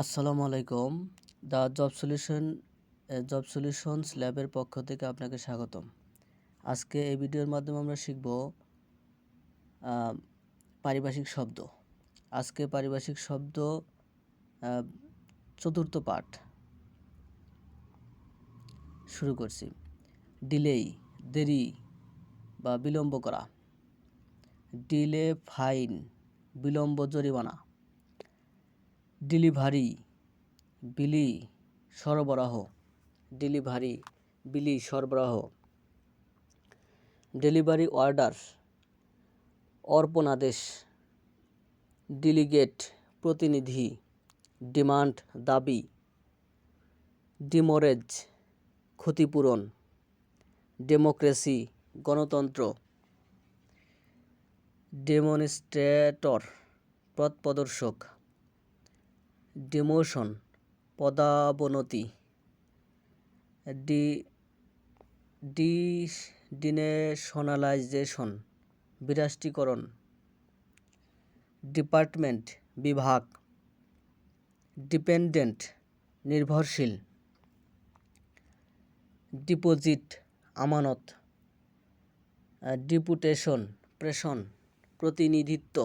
আসসালামু আলাইকুম। The job solution job solutions ল্যাবের পক্ষ থেকে আপনাকে স্বাগতম। আজকে এই ভিডিওর মাধ্যমে আমরা শিখব পারিভাষিক শব্দ। আজকে পারিভাষিক শব্দ চতুর্থ পাঠ। শুরু করছি। ডিলেই, দেরি বা বিলম্ব করা। ডিলে ফাইন, বিলম্ব জরিমানা। ডেলিভারি বিলি সরবরাহ, ডেলিভারি বিলি সরবরাহ। ডেলিভারি অর্ডার অর্পণাদেশ, ডেলিগেট প্রতিনিধি ডিমান্ড দাবি, ডিমোরেজ ক্ষতিপূরণ, ডেমোক্রেসি গণতন্ত্র। ডেমনস্ট্রেটর, পথ প্রদর্শক। ডিমোশন, পদাবনতি, ডি ডিনেশনালাইজেশন, বিরাষ্ট্রীকরণ, ডিপার্টমেন্ট বিভাগ, ডিপেন্ডেন্ট, নির্ভরশীল, ডিপোজিট, আমানত, ডিপুটেশন প্রেষণ প্রতিনিধিত্ব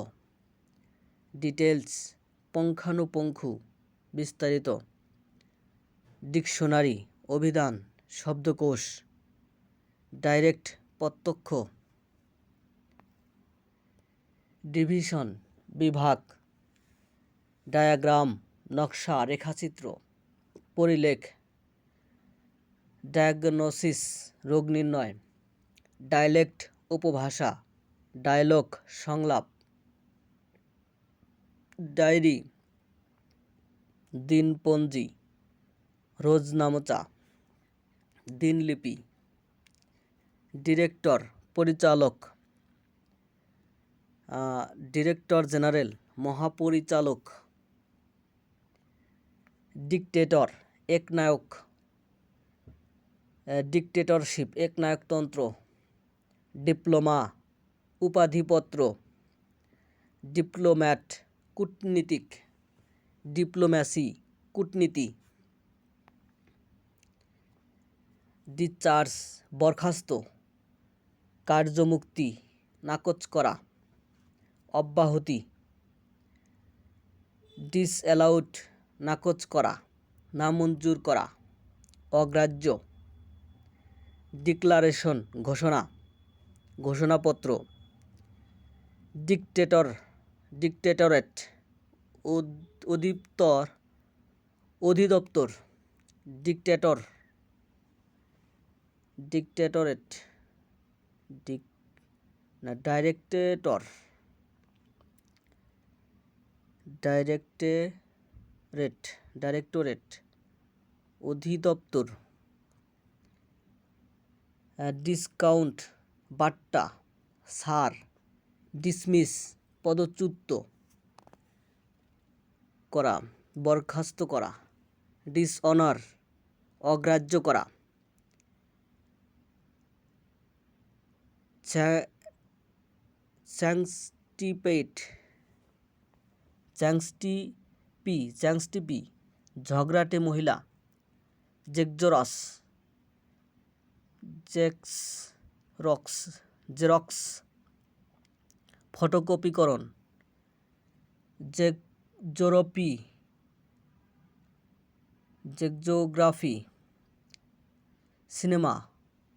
ডিটেলস পুঙ্খানুপুঙ্খু, বিস্তারিত। ডিকশনারি, অভিধান, শব্দকোষ। ডাইরেক্ট প্রত্যক্ষ। ডিভিশন, বিভাগ। ডায়াগ্রাম, নকশা, রেখাচিত্র। পরিলেখ। ডায়াগনোসিস, রোগ নির্ণয়। ডায়ালেক্ট উপভাষা। ডায়লগ, সংলাপ। ডায়েরি, দিনপঞ্জি, রোজনামচা, দিনলিপি, ডিরেক্টর, পরিচালক ডিরেক্টর জেনারেল, মহাপরিচালক, ডিকটেটর, একনায়ক ডিকটেটরশিপ, একনায়কতন্ত্র, ডিপ্লোমা, উপাধিপত্র, ডিপ্লোম্যাট কূটনীতিক ডিপ্লোম্যাসি, কূটনীতি। ডিচার্জ, বরখাস্ত, কার্যমুক্তি, নাকচ করা, অব্যাহতি। ডিসঅ্যালাউড, নাকচ করা, নামঞ্জুর করা, অগ্রাহ্য। ডিক্লারেশন, ঘোষণা, ঘোষণাপত্র। ডিকটেটর ডিকটেটরেট অধিপ্তর অধিদপ্তর, ডিকটেটর, ডিকটেটরেট, ডিক, না, ডাইরেক্টেটর ডাইরেক্টেরেট ডাইরেক্টরেট, অধিদপ্তর, ডিসকাউন্ট, বাট্টা, সার, ডিসমিস পদচ্যুত করা, বরখাস্ত করা, ডিসঅনার, অগ্রাহ্য করা। চ্যাংস্টিপেট চ্যাংস্টিপি চ্যাংস্টিপি ঝগড়াটে মহিলা জেকজরাস জেক্স, রক্স, জেরক্স ফটোকপিকরণ জেকজোরপি জেকজোগ্রাফি সিনেমা,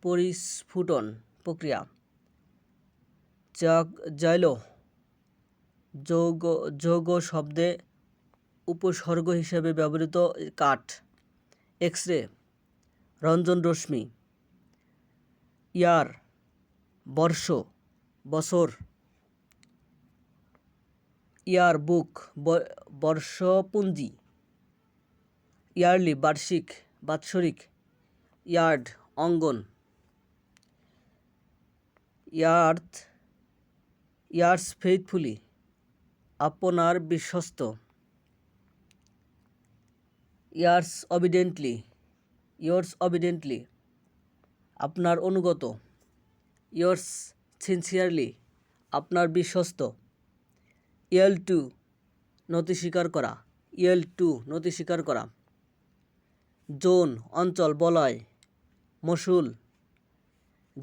পরিস্ফুটন প্রক্রিয়া জাইলো, যৌগ যৌগ শব্দে উপসর্গ হিসেবে ব্যবহৃত কাঠ এক্স রে রঞ্জন রশ্মি, ইয়ার, বর্ষ, বছর ইয়ার বুক বর্ষপুঞ্জি, ইয়ারলি বার্ষিক, বাৎসরিক, ইয়ার্ড, অঙ্গন, ইয়ার্থ, ইয়ার্স ফেইথফুলি, আপনার বিশ্বস্ত, ইয়ার্স অবিডেন্টলি ইয়ার্স অবিডেন্টলি আপনার অনুগত, ইয়ার্স সিনসিয়ারলি, আপনার বিশ্বস্ত। ইয়েল টু, নতি স্বীকার করা। ইয়েল টু নথি স্বীকার করা। জোন, অঞ্চল, বলয়। মসুল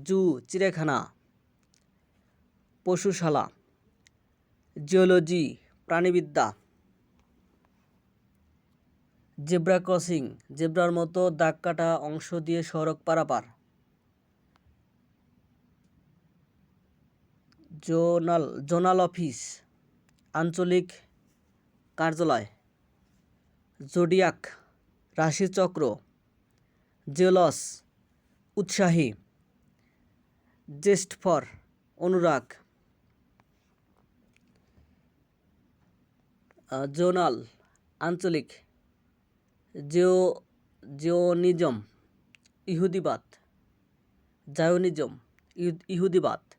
জু, চিড়িয়াখানা। পশুশালা। জিওলজি, প্রাণীবিদ্যা। জেব্রা ক্রসিং, জেব্রার মতো দাগ কাটা অংশ দিয়ে সড়ক পারাপার। Zonal zonal office. আঞ্চলিক কার্যালয়, জোডিয়াক, রাশিচক্র, জেলস, উৎসাহী জেস্ট ফর অনুরাগ জোনাল, আঞ্চলিক, জিও, জিওনিজম, ইহুদিবাদ, জায়োনিজম ইহু- ইহুদিবাদ,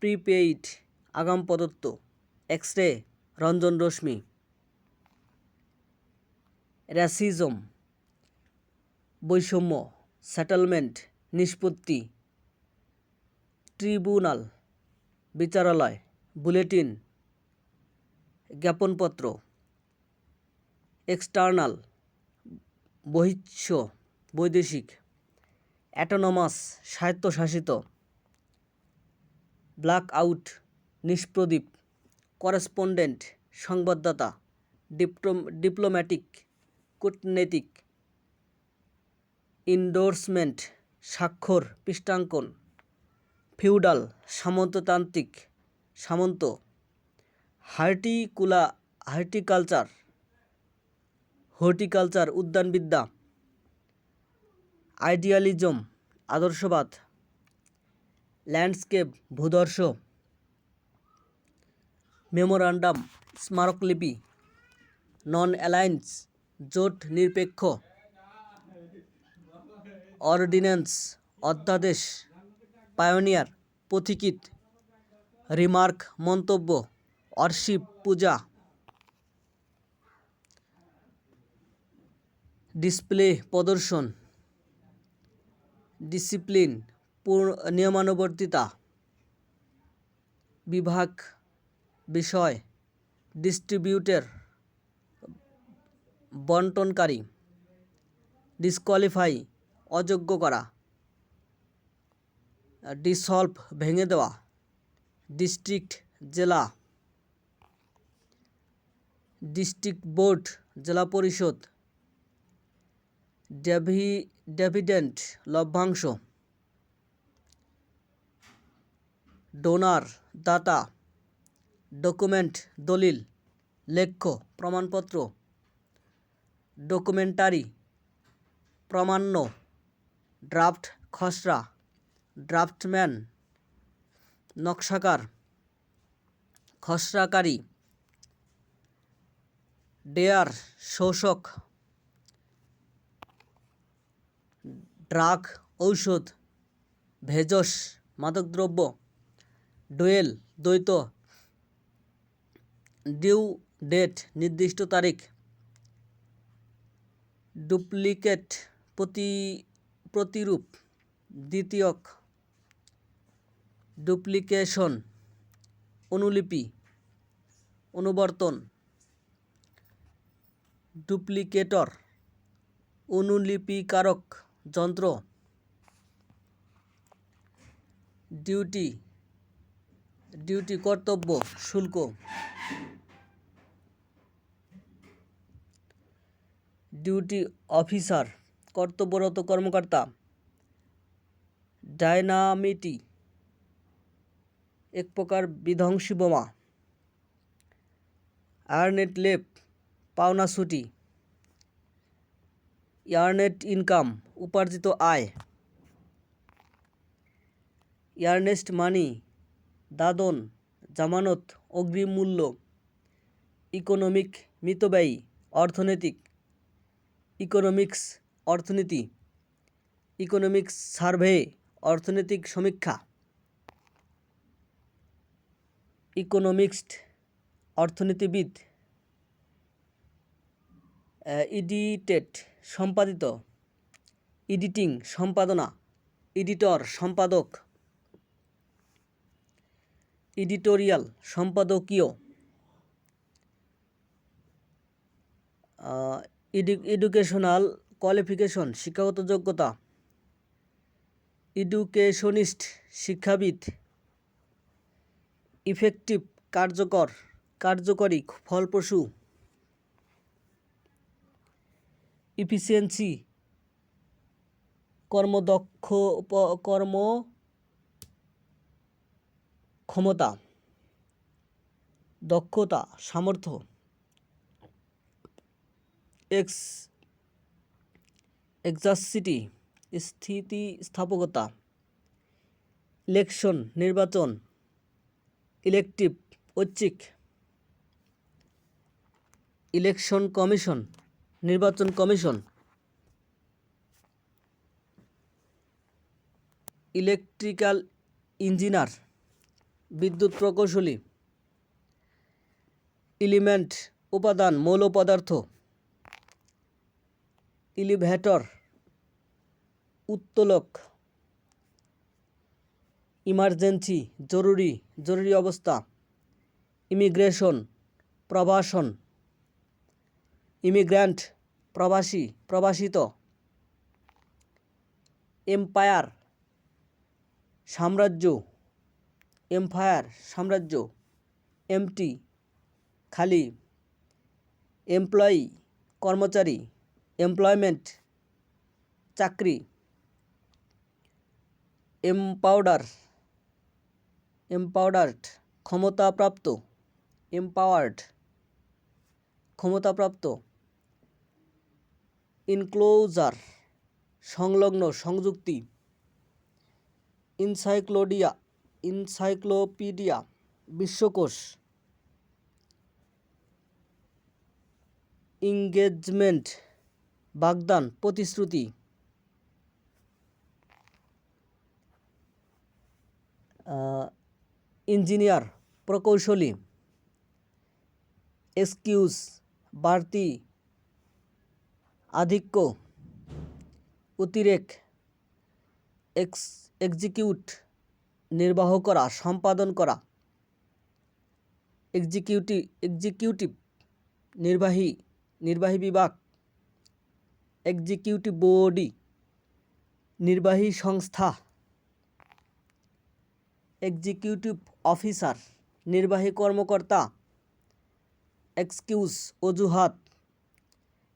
প্রিপেইড, আগাম প্রদত্ত। এক্স রে রঞ্জন রশ্মি। র্যাসিজম, বৈষম্য, সেটেলমেন্ট, নিষ্পত্তি। ট্রিব্যুনাল বিচারালয়, বুলেটিন, জ্ঞাপনপত্র। এক্সটার্নাল, বহিঃস্ব, বৈদেশিক। অ্যাটোনমাস, স্বায়ত্তশাসিত। ব্ল্যাক আউট নিষ্প্রদীপ। করেসপন্ডেন্ট, সংবাদদাতা, ডিপ্লোম, ডিপ্লোম্যাটিক, কূটনৈতিক, ইন্ডোর্সমেন্ট, স্বাক্ষর, পৃষ্ঠাঙ্কন, ফিউডাল, সামন্ততান্ত্রিক, সামন্ত, হার্টিকুলা, হার্টিকালচার, হর্টিকালচার, উদ্যানবিদ্যা, আইডিয়ালিজম, আদর্শবাদ, ল্যান্ডস্কেপ, ভূদর্শ মেমোরান্ডাম, স্মারকলিপি নন অ্যালায়েন্স জোট নিরপেক্ষ, অর্ডিন্যান্স, অধ্যাদেশ, পায়োনিয়ার পথিকিত রিমার্ক, মন্তব্য, অর্শিপ, পূজা। ডিসপ্লে, প্রদর্শন। ডিসিপ্লিন নিয়মানুবর্তিতা। বিভাগ বিষয় ডিস্ট্রিবিউটর বন্টনকারী ডিসকোয়ালিফাই, অযোগ্য করা, ডিসলভ, ভেঙে দেওয়া, ডিস্ট্রিক্ট জেলা, ডিস্ট্রিক্ট বোর্ড, জেলা পরিষদ, ডেভি, ডেভিডেন্ট, লভ্যাংশ, ডোনার, দাতা ডকুমেন্ট, দলিল, লেখ্য, প্রমাণপত্র, ডকুমেন্টারি, প্রামাণ্য, ড্রাফট খসড়া, ড্রাফটম্যান, নকশাকার, খসড়াকারী, ডেয়ার, শোষক, ড্রাগ, ঔষধ, ভেষজ, মাদকদ্রব্য, ডুয়েল, দ্বৈত ডিউ ডেট, নির্দিষ্ট তারিখ। ডুপ্লিকেট প্রতি, প্রতিরূপ। দ্বিতীয়ক ডুপ্লিকেশন। অনুলিপি। অনুবর্তন। ডুপ্লিকেটর। অনুলিপিকারক যন্ত্র। ডিউটি। ডিউটি কর্তব্য। শুল্ক। ডিউটি অফিসার, কর্তব্যরত কর্মকর্তা। ডায়নামিটি, এক প্রকার বিধ্বংসী বোমা। আর্নেট লেপ, পাওনা ছুটি। ইয়ারনেট ইনকাম, উপার্জিত আয়। ইয়ারনেস্ট মানি, দাদন, জামানত, অগ্রিম মূল্য। ইকোনমিক মিতব্যয়ী, অর্থনৈতিক। ইকোনমিক্স অর্থনীতি, ইকোনমিক্স সার্ভে, অর্থনৈতিক সমীক্ষা। ইকোনমিক্সড অর্থনীতিবিদ ইডিটেড সম্পাদিত। এডিটিং, সম্পাদনা। এডিটর, সম্পাদক। এডিটোরিয়াল, সম্পাদকীয়। এডুকেশনাল কোয়ালিফিকেশন শিক্ষাগত যোগ্যতা এডুকেশনিস্ট শিক্ষাবিদ ইফেক্টিভ কার্যকর, কার্যকরী, ফলপ্রসূ ইফিসিয়েন্সি কর্মদক্ষ কর্ম ক্ষমতা, দক্ষতা, সামর্থ্য। এক্স এক্সাসিটি স্থিতিস্থাপকতা ইলেকশন, নির্বাচন, ইলেকটিভ, ঐচ্ছিক, ইলেকশন কমিশন, নির্বাচন কমিশন, ইলেকট্রিক্যাল ইঞ্জিনিয়ার বিদ্যুৎ প্রকৌশলী এলিমেন্ট উপাদান, মৌল পদার্থ ইলিভেটর, উত্তোলক, ইমার্জেন্সি, জরুরি জরুরি অবস্থা, ইমিগ্রেশন, প্রবাসন, ইমিগ্র্যান্ট, প্রবাসী, প্রবাসিত, এম্পায়ার, সাম্রাজ্য এম্পায়ার, সাম্রাজ্য, এমটি, খালি, এমপ্লয়ি, কর্মচারী এমপ্লয়মেন্ট চাকরি এমপাউডার এমপাউডার্ড ক্ষমতাপ্রাপ্ত এমপাওয়ার্ড ক্ষমতাপ্রাপ্ত ইনক্লোজার সংলগ্ন সংযুক্তি ইনসাইক্লোডিয়া ইনসাইক্লোপিডিয়া বিশ্বকোষ ইংগেজমেন্ট বাগদান প্রতিশ্রুতি। ইঞ্জিনিয়ার প্রকৌশলী এক্সকিউজ বাড়তি আধিক্য অতিরেক এক্স, এক্সিকিউট নির্বাহ করা, সম্পাদন করা। এক্সিকিউটিভ এক্সিকিউটিভ নির্বাহী নির্বাহী বিভাগ এক্সিকিউটিভ বডি নির্বাহী সংস্থা এক্সিকিউটিভ অফিসার নির্বাহী কর্মকর্তা এক্সকিউজ অজুহাত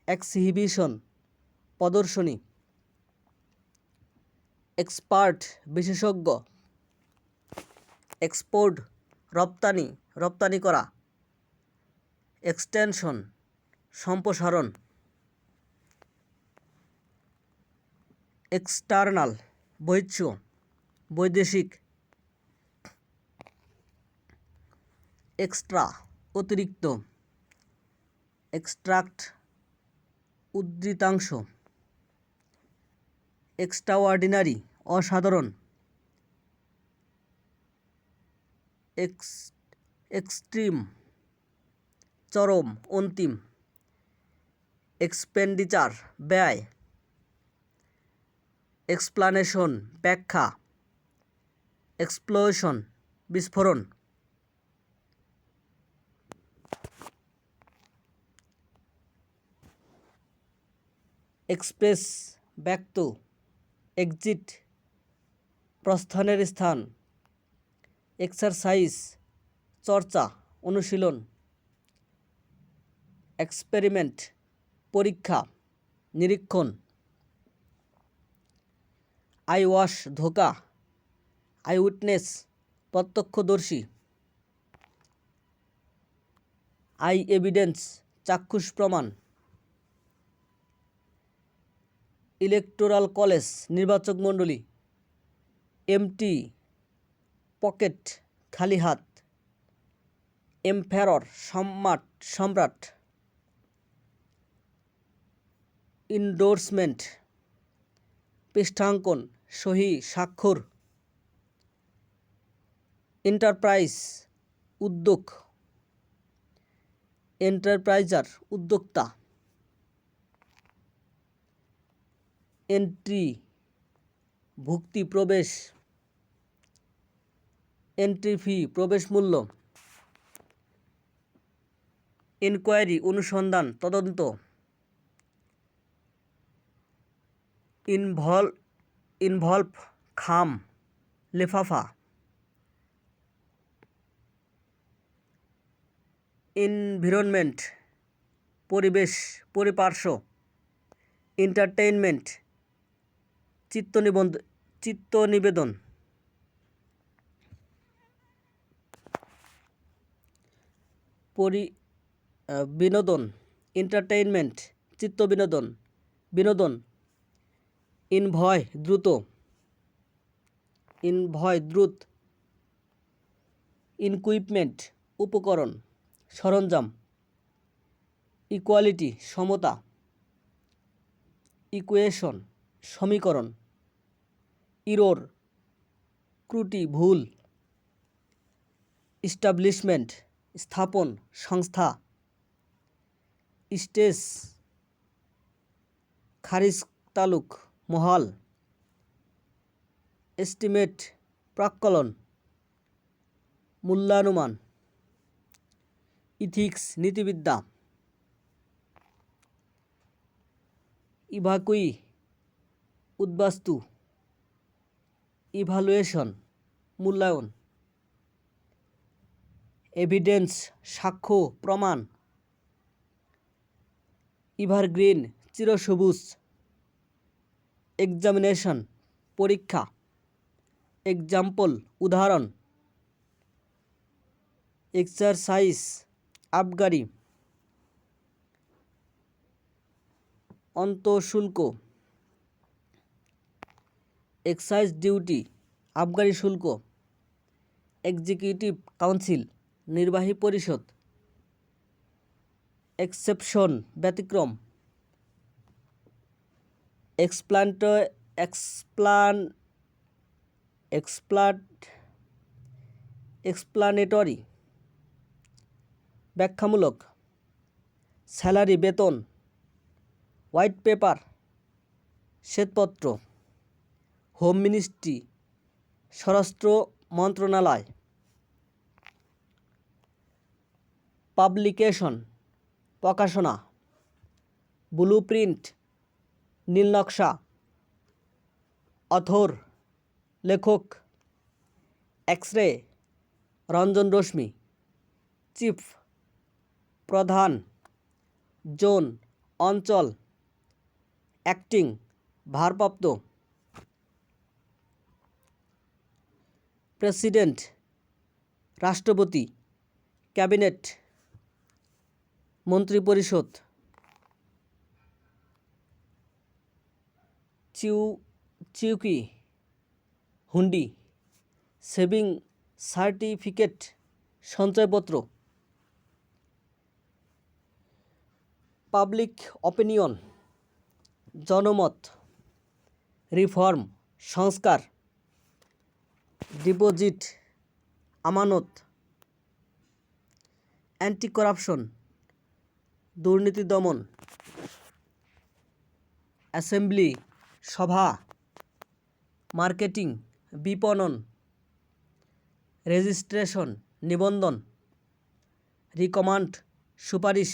এক্সহিবিশন প্রদর্শনী এক্সপার্ট বিশেষজ্ঞ এক্সপোর্ট রপ্তানি রপ্তানি করা এক্সটেনশন সম্প্রসারণ। এক্সটার্নাল বহিচ্ছ বৈদেশিক এক্সট্রা অতিরিক্ত এক্সট্রাক্ট উদ্ধৃতাংশ এক্সট্রাঅর্ডিনারি অসাধারণ এক্স এক্সট্রিম চরম, অন্তিম এক্সপেন্ডিচার ব্যয় এক্সপ্লানেশন ব্যাখ্যা এক্সপ্লোশন বিস্ফোরণ। এক্সপ্রেস ব্যক্ত এক্সিট প্রস্থানের স্থান। এক্সারসাইজ চর্চা, অনুশীলন। এক্সপেরিমেন্ট পরীক্ষা, নিরীক্ষণ। আই ওয়াশ ধোকা, আই উইটনেস প্রত্যক্ষদর্শী, আই এভিডেন্স চাক্ষুষ প্রমাণ, ইলেকটোরাল কলেজ নির্বাচক মণ্ডলী, এমটি পকেট খালি হাত, এমফেরর সম্রাট সম্রাট, ইন্ডোর্সমেন্ট, পৃষ্ঠাঙ্কন সহি স্বাক্ষর। এন্টারপ্রাইজ উদ্যোগ। এন্টারপ্রাইজার উদ্যোক্তা। এন্ট্রি ভুক্তি প্রবেশ। এন্ট্রি ফি প্রবেশ মূল্য। ইনকোয়ারি অনুসন্ধান, তদন্ত। ইনভল ইনভলভ খাম, লেফাফা। এনভিরনমেন্ট, পরিবেশ, পরিপার্শ্ব। এন্টারটেইনমেন্ট, চিত্তনিবন্ধ চিত্তনিবেদন। পরি বিনোদন, এন্টারটেইনমেন্ট চিত্ত বিনোদন বিনোদন ইনভয় দ্রুত। ইনভয় দ্রুত। ইনকুইপমেন্ট, উপকরণ, সরঞ্জাম। ইকুয়ালিটি, সমতা। ইকুয়েশন, সমীকরণ। ইরোর ত্রুটি ভুল। ইস্টাবলিশমেন্ট, স্থাপন, সংস্থা। স্টেজ খারিজ তালুক। মহাল। এস্টিমেট প্রাক্কলন। মূল্যানুমান। ইথিক্স নীতিবিদ্যা। ইভাকুই উদ্বাস্তু। ইভালুয়েশন মূল্যায়ন। এভিডেন্স সাক্ষ্য, প্রমাণ। ইভারগ্রিন চিরসবুজ। এক্সামিনেশন পরীক্ষা এক্সাম্পল উদাহরণ এক্সারসাইজ আবগারি, অন্তঃশুল্ক এক্সাইজ ডিউটি আবগারি শুল্ক এক্সিকিউটিভ কাউন্সিল নির্বাহী পরিষদ এক্সেপশন ব্যতিক্রম এক্সপ্লান্ট এক্সপ্লান এক্সপ্লাট এক্সপ্লানেটরি ব্যাখ্যামূলক স্যালারি বেতন হোয়াইট পেপার শ্বেতপত্র হোম মিনিস্ট্রি স্বরাষ্ট্র মন্ত্রণালয় পাবলিকেশন প্রকাশনা ব্লু প্রিন্ট নীলনকশা অথর লেখক এক্স রে রঞ্জন রশ্মি। চিফ, প্রধান, জোন, অঞ্চল, অ্যাক্টিং, ভারপ্রাপ্ত। প্রেসিডেন্ট, রাষ্ট্রপতি, ক্যাবিনেট, মন্ত্রিপরিষদ। চিউ, চিউকি, হুন্ডি, সেভিং সার্টিফিকেট, সঞ্চয়পত্র, পাবলিক অপিনিয়ন, জনমত, রিফর্ম, সংস্কার, ডিপোজিট, আমানত অ্যান্টি করাপশন দুর্নীতি দমন, অ্যাসেম্বলি সভা, মার্কেটিং, বিপণন, রেজিস্ট্রেশন, নিবন্ধন, রিকমান্ড, সুপারিশ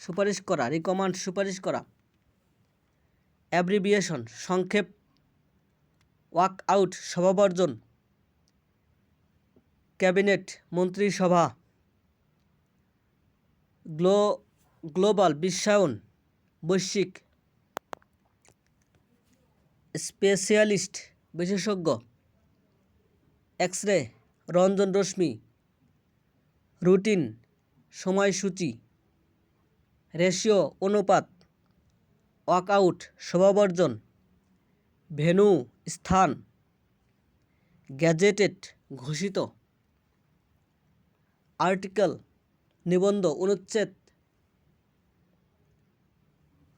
সুপারিশ করা, রিকমান্ড, সুপারিশ করা, অ্যাব্রিভিয়েশন, সংক্ষেপ ওয়াক আউট সভাবর্জন, ক্যাবিনেট, মন্ত্রিসভা, গ্লো, গ্লোবাল, বিশ্বায়ন, বৈশ্বিক স্পেশালিস্ট বিশেষজ্ঞ এক্স রে রঞ্জন রশ্মি, রুটিন, সময়সূচি, রেশিও অনুপাত, ওয়াকআউট, শোভাবর্জন, ভেনু, স্থান, গ্যাজেটেড, ঘোষিত, আর্টিকেল, নিবন্ধ, অনুচ্ছেদ,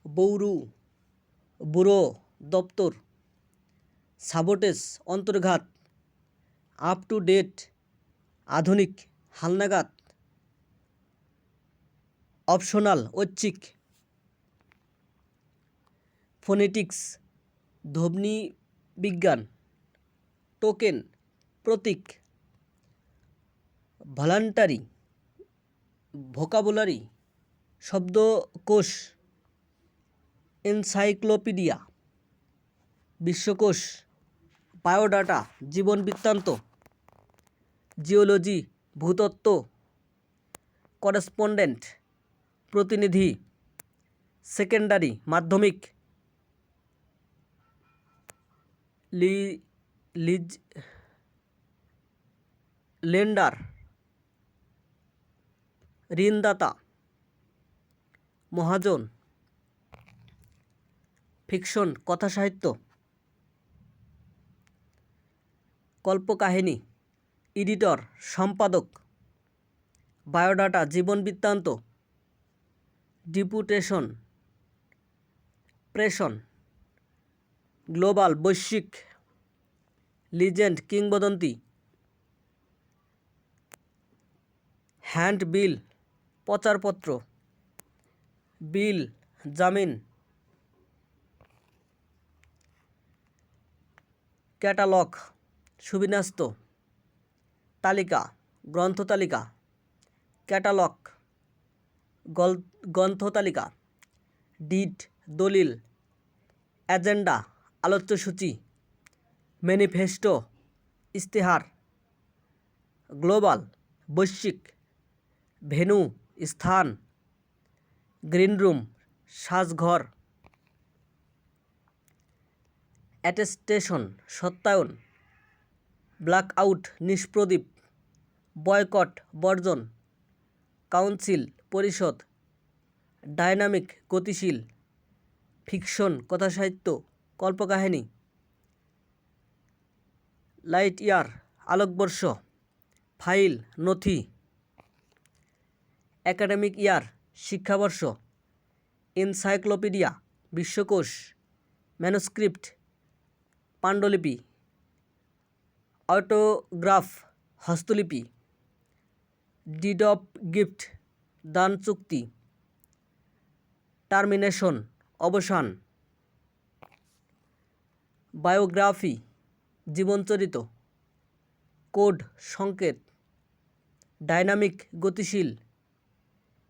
বৌরু, ব্যুরো দপ্তর, সাবোটেজ, অন্তর্ঘাত আপ টু ডেট আধুনিক, হালনাগাদ অপশনাল ঐচ্ছিক ফোনেটিক্স ধ্বনি বিজ্ঞান টোকেন প্রতীক ভলান্টারি ভোকাবুলারি শব্দকোষ এনসাইক্লোপিডিয়া বিশ্বকোষ, বায়োডাটা, জীবন বৃত্তান্ত, জিওলজি, ভূতত্ত্ব, করেসপন্ডেন্ট, প্রতিনিধি, সেকেন্ডারি, মাধ্যমিক, লি, লিজ, লেন্ডার, ঋণদাতা, মহাজন, ফিকশন কথা কল্পকাহিনী, এডিটর, সম্পাদক, বায়োডাটা, জীবন বৃত্তান্ত, ডিপুটেশন প্রেশন গ্লোবাল, বৈশ্বিক, লিজেন্ড, কিংবদন্তি হ্যান্ড বিল প্রচারপত্র, বিল, জামিন, ক্যাটালগ সুবিন্যস্ত তালিকা, গ্রন্থ তালিকা, ক্যাটালগ, গল, গ্রন্থ তালিকা ডিট দলিল, এজেন্ডা, আলোচ্যসূচি, ম্যানিফেস্টো ইস্তেহার গ্লোবাল, বৈশ্বিক ভেন্যু স্থান, গ্রিন রুম, সাজঘর। অ্যাটেস্টেশন, সত্যায়ন ব্ল্যাক আউট নিষ্প্রদীপ, বয়কট, বর্জন, কাউন্সিল, পরিষদ, ডায়নামিক, গতিশীল, ফিকশন, কথাসাহিত্য, কল্পকাহিনী লাইট ইয়ার আলোকবর্ষ, ফাইল, নথি, একাডেমিক ইয়ার, শিক্ষাবর্ষ, এনসাইক্লোপিডিয়া, বিশ্বকোষ, ম্যানুস্ক্রিপ্ট, পাণ্ডুলিপি। অটোগ্রাফ হস্তলিপি ডিড অফ গিফট, দান চুক্তি, টার্মিনেশন, অবসান। বায়োগ্রাফি, জীবনচরিত, কোড সংকেত, ডাইনামিক গতিশীল,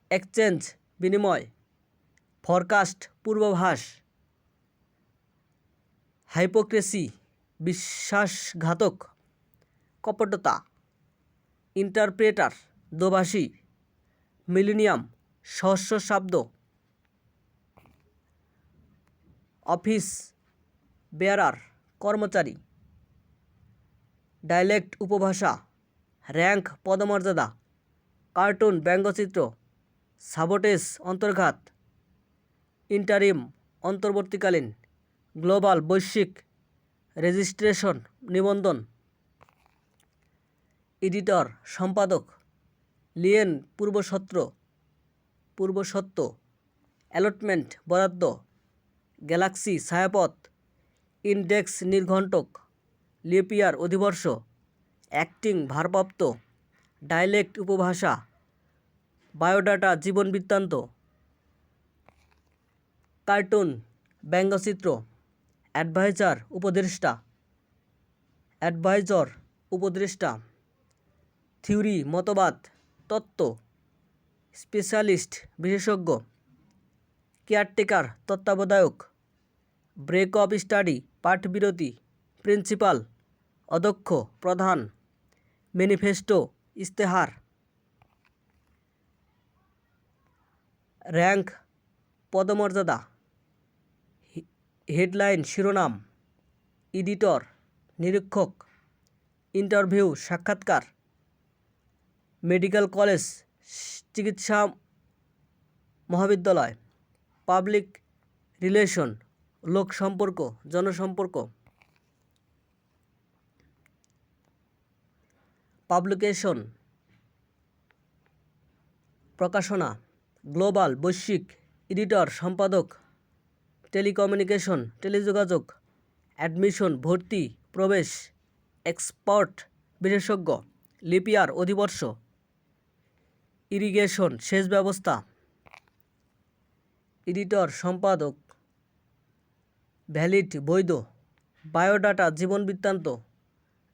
এক্সচেঞ্জ বিনিময়, ফরকাস্ট পূর্বাভাস। হাইপোক্রেসি, বিশ্বাসঘাতক। কপটতা ইন্টারপ্রেটার দোভাষী মিলিনিয়াম সহস্র শব্দ অফিস বেয়ারার কর্মচারী ডায়ালেক্ট উপভাষা র্যাঙ্ক পদমর্যাদা কার্টুন ব্যঙ্গচিত্র সাবোটেস অন্তর্ঘাত ইন্টারিম অন্তর্বর্তীকালীন গ্লোবাল বৈশ্বিক রেজিস্ট্রেশন নিবন্ধন এডিটর, সম্পাদক, লিয়েন পূর্বসত্র পূর্বসত্ত্ব, অ্যালটমেন্ট বরাদ্দ, গ্যালাক্সি ছায়াপথ, ইনডেক্স নির্ঘণ্টক লিপিয়ার অধিবর্ষ, অ্যাক্টিং ভারপ্রাপ্ত, ডাইলেক্ট উপভাষা, বায়োডাটা জীবন বৃত্তান্ত, কার্টুন, ব্যঙ্গচিত্র, অ্যাডভাইজার, উপদেষ্টা, অ্যাডভাইজর, উপদেষ্টা থিওরি, মতবাদ, তত্ত্ব, স্পেশালিস্ট, বিশেষজ্ঞ, কেয়ারটেকার, তত্ত্বাবধায়ক, ব্রেক অফ স্টাডি, পাঠবিরতি, প্রিন্সিপাল, অধ্যক্ষ, প্রধান, ম্যানিফেস্টো ইস্তেহার র্যাঙ্ক, পদমর্যাদা হেডলাইন শিরোনাম, এডিটর, নিরীক্ষক, ইন্টারভিউ, সাক্ষাৎকার। মেডিকেল কলেজ, চিকিৎসা মহাবিদ্যালয়, পাবলিক রিলেশন, লোক সম্পর্ক, জনসম্পর্ক। পাবলিকেশন, প্রকাশনা, গ্লোবাল, বৈশ্বিক, এডিটর, সম্পাদক, টেলিকমিউনিকেশন, টেলিযোগাযোগ, অ্যাডমিশন, ভর্তি, প্রবেশ, এক্সপার্ট, বিশেষজ্ঞ, লিপিয়ার, অধিবর্ষ। ইরিগেশন, সেচ ব্যবস্থা। এডিটর, সম্পাদক, ভ্যালিড, বৈধ। বায়োডাটা, জীবন বৃত্তান্ত।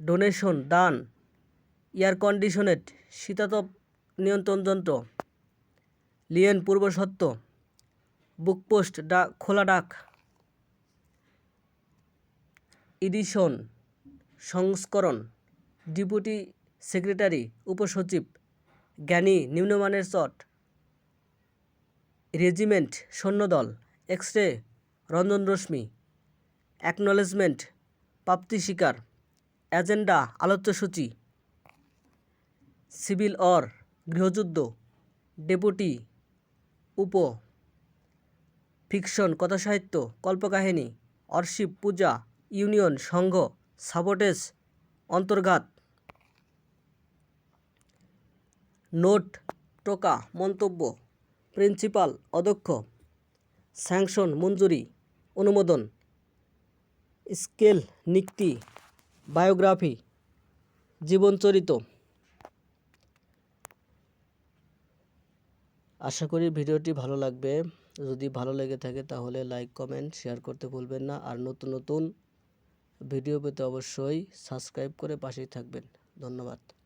ডোনেশন, দান। এয়ার কন্ডিশনেড, শীতাতপ নিয়ন্ত্রণ যন্ত্র। লিয়েন পূর্বসত্ত্ব বুকপোস্ট ডা, খোলা ডাক। এডিশন, সংস্করণ। ডিপুটি সেক্রেটারি, উপসচিব। জ্ঞানী নিম্নমানের চট রেজিমেন্ট, সৈন্যদল এক্স রে রঞ্জনরশ্মি অ্যাকনলেজমেন্ট, প্রাপ্তি স্বীকার এজেন্ডা আলোচ্যসূচি সিভিল অর, গৃহযুদ্ধ। ডেপুটি, উপ। ফিকশন, কথাসাহিত্য, কল্পকাহিনী। অর্শিপ, পূজা, ইউনিয়ন, সংঘ, সাবোটেজ, অন্তর্ঘাত। নোট, টোকা, মন্তব্য, প্রিন্সিপাল, অধ্যক্ষ, স্যাংশন, মঞ্জুরি, অনুমোদন, স্কেল, নিক্তি, বায়োগ্রাফি, জীবনচরিত। আশা করি ভিডিওটি ভালো লাগবে। যদি ভালো লেগে থাকে তাহলে লাইক, কমেন্ট, শেয়ার করতে ভুলবেন না। আর নতুন নতুন ভিডিও পেতে অবশ্যই সাবস্ক্রাইব করে পাশেই থাকবেন। ধন্যবাদ।